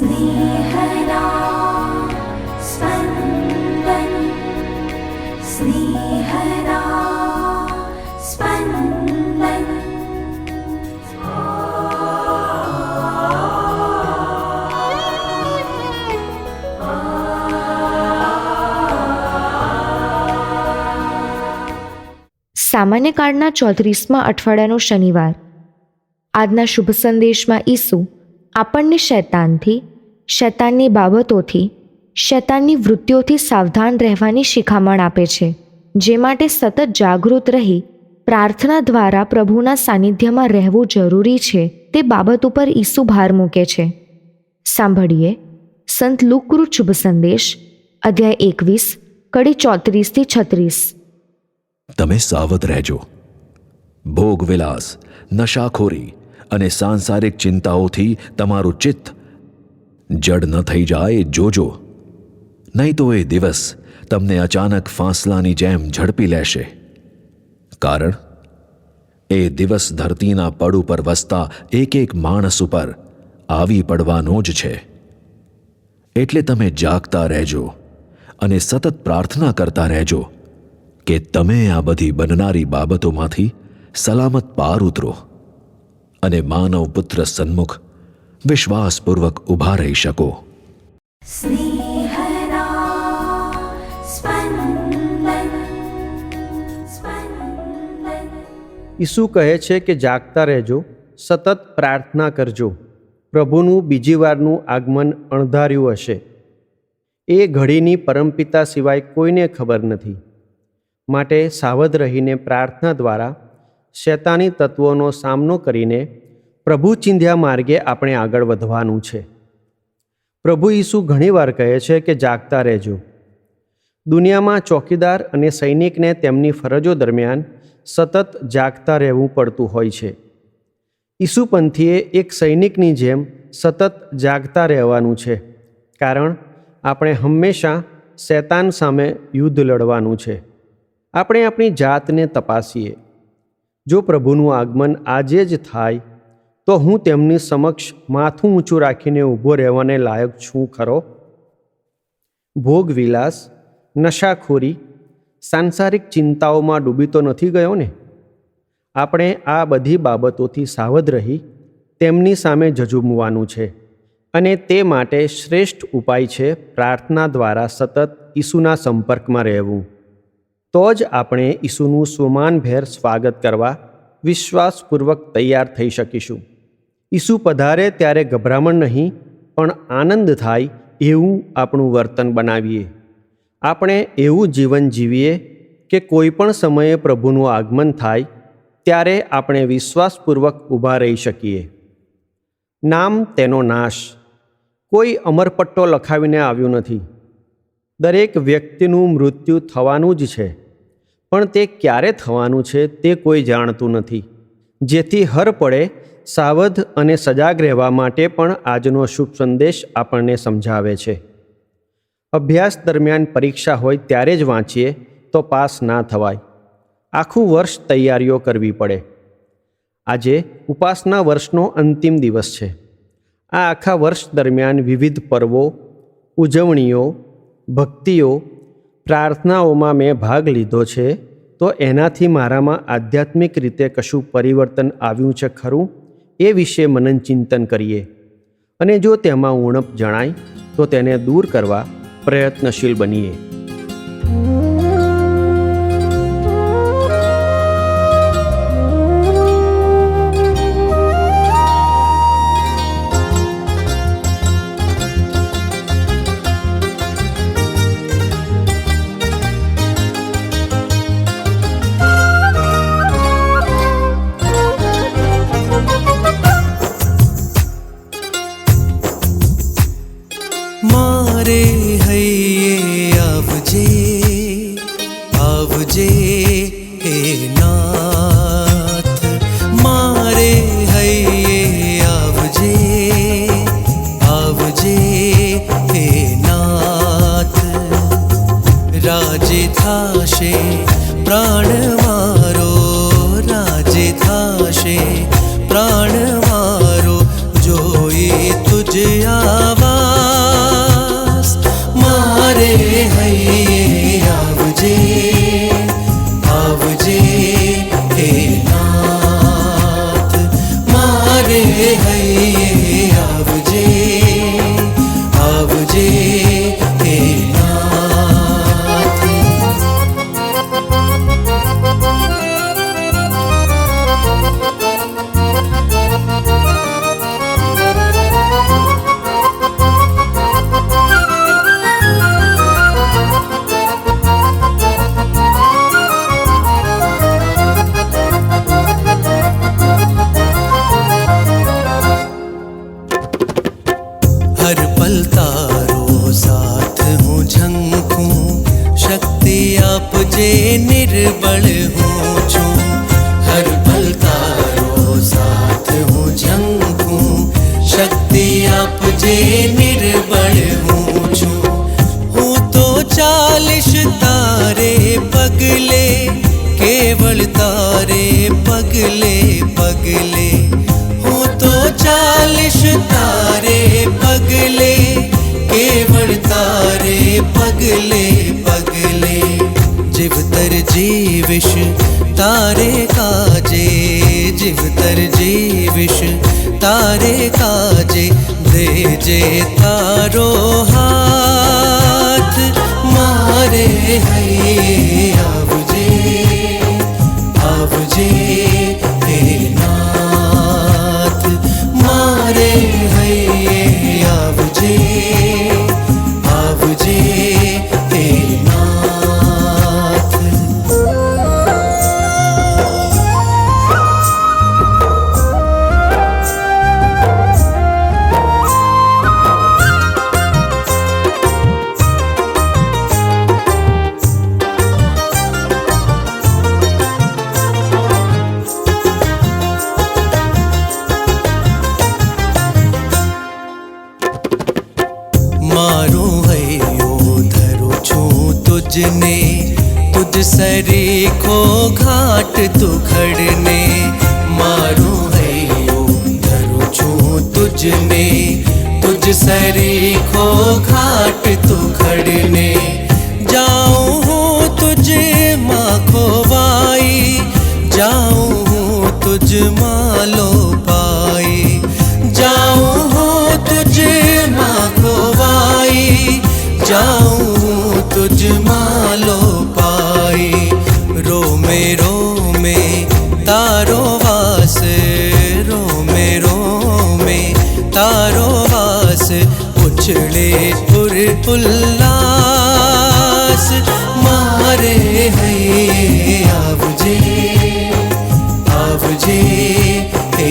स्नेहदा स्पन्दन् स्नेहदा स्पन्दन् સામાન્ય કાળના ચોત્રીસમાં અઠવાડિયાનો શનિવાર આજના શુભ સંદેશમાં ઈસુ આપણને શૈતાનથી શૈતાનની બાબતોથી, શૈતાનની વૃત્તિઓથી સાવધાન રહેવાની શિખામણ આપે છે, જે માટે સતત જાગૃત રહી, પ્રાર્થના દ્વારા પ્રભુના સાનિધ્યમાં રહેવું જરૂરી છે, તે બાબત ઉપર ઈસુ ભાર મૂકે છે. સાંભળીએ, સંત લુકૃત શુભ સંદેશ, અધ્યાય એકવીસ, કડી ચોત્રીસથી છત્રીસ. તમે સાવધ રહેજો. ભોગવિલાસ નશાખોરી અને સાંસારિક ચિંતાઓથી તમારું ચિત્ત જડ ન થઈ જાય, જોજો. નહીં તો એ દિવસ તમને અચાનક ફાંસલાની જેમ ઝડપી લેશે. કારણ, એ દિવસ ધરતીના પડ ઉપર વસતા એક એક માણસ ઉપર આવી પડવાનો જ છે. એટલે તમે જાગતા રહેજો અને સતત પ્રાર્થના કરતા રહેજો કે તમે આ બધી બનનારી બાબતોમાંથી સલામત પાર ઉતરો. અને માનવ પુત્ર સન્મુખ વિશ્વાસપૂર્વક ઊભા રહી શકો. ઈસુ કહે છે કે જાગતા રહેજો સતત પ્રાર્થના કરજો. પ્રભુનું બીજી વારનું આગમન અણધાર્યું હશે. એ ઘડીની પરમપિતા સિવાય કોઈને ખબર નથી. માટે સાવધ રહીને પ્રાર્થના દ્વારા શેતાની તત્વોનો સામનો કરીને પ્રભુ ચિંધ્યા માર્ગે આપણે આગળ વધવાનું છે. પ્રભુ ઈસુ ઘણીવાર કહે છે કે જાગતા રહેજો. દુનિયામાં ચોકીદાર અને સૈનિકને તેમની ફરજો દરમિયાન સતત જાગતા રહેવું પડતું હોય છે. ઈસુપંથીએ એક સૈનિકની જેમ સતત જાગતા રહેવાનું છે, કારણ આપણે હંમેશા શૈતાન સામે યુદ્ધ લડવાનું છે. આપણે આપણી જાતને તપાસીએ. જો પ્રભુનું આગમન આજે જ થાય તો હું તેમની સમક્ષ માથું ઊંચું રાખીને ઊભો રહેવાને લાયક છું, ખરો? ભોગવિલાસ નશાખોરી, સાંસારિક ચિંતાઓમાં ડૂબી તો નથી ગયો ને? આપણે આ બધી બાબતોથી સાવધ રહી તેમની સામે ઝઝૂમવાનું છે અને તે માટે શ્રેષ્ઠ ઉપાય છે પ્રાર્થના દ્વારા સતત ઈસુના સંપર્કમાં રહેવું. તો જ આપણે ઈસુનું સુમાનભેર સ્વાગત કરવા વિશ્વાસપૂર્વક તૈયાર થઈ શકીશું. ઈસુ પધારે ત્યારે ગભરામણ નહીં, પણ આનંદ થાય એવું આપણું વર્તન બનાવીએ. આપણે એવું જીવન જીવીએ કે કોઈ પણ સમયે પ્રભુનું આગમન થાય, ત્યારે આપણે વિશ્વાસપૂર્વક ઊભા રહી શકીએ. નામ તેનો નાશ. કોઈ અમરપટ્ટો લખાવીને આવ્યું નથી. દરેક વ્યક્તિનું મૃત્યુ થવાનું જ છે, પણ તે ક્યારે થવાનું છે તે કોઈ જાણતું નથી. જેથી હર પડે સાવધ અને સજાગ રહેવા માટે પણ આજનો શુભ સંદેશ આપણને સમજાવે છે. અભ્યાસ દરમિયાન પરીક્ષા હોય ત્યારે જ વાંચીએ તો પાસ ના થવાય. આખું વર્ષ તૈયારીઓ કરવી પડે. આજે ઉપાસના વર્ષનો અંતિમ દિવસ છે. આ આખા વર્ષ દરમિયાન વિવિધ પર્વો, ઉજવણીઓ, ભક્તિઓ, પ્રાર્થનાઓમાં મેં ભાગ લીધો છે. તો એનાથી મારામાં આધ્યાત્મિક રીતે કશું પરિવર્તન આવ્યું છે ખરું? એ વિશે મનન ચિંતન કરીએ. અને જો તેમાં ઉણપ જણાય, તો તેને દૂર કરવા પ્રયત્નશીલ બનીએ. થશે પ્રાણ મારો જોઈ તુજે આવાસ. મારે હૈયે આવજે આવજે હે નાથ. મારે હૈયે ત્યારે નિર્બળ હું છું. હું તો ચાલીશ તારે પગલે, કેવળ તારે પગલે પગલે. હું તો ચાલીશ તારે પગલે, કેવળ તારે પગલે. દેજે તારો હાથ મારે હૈ આવજે આવજે. તુજ સરીખો ઘાટ તુખડને મારું હૈયો ધરું છું તુજને તુજ સરીખો ઘાટ તુખડને જાઉં હું તુજે માં ખોવાઈ જાઉં હું તુજ માલો તારો વાસ રોમે રોમે તારો વાસ ઉછળે પુર ઉલ્લાસ મારે હૈ આવજે આવજે હે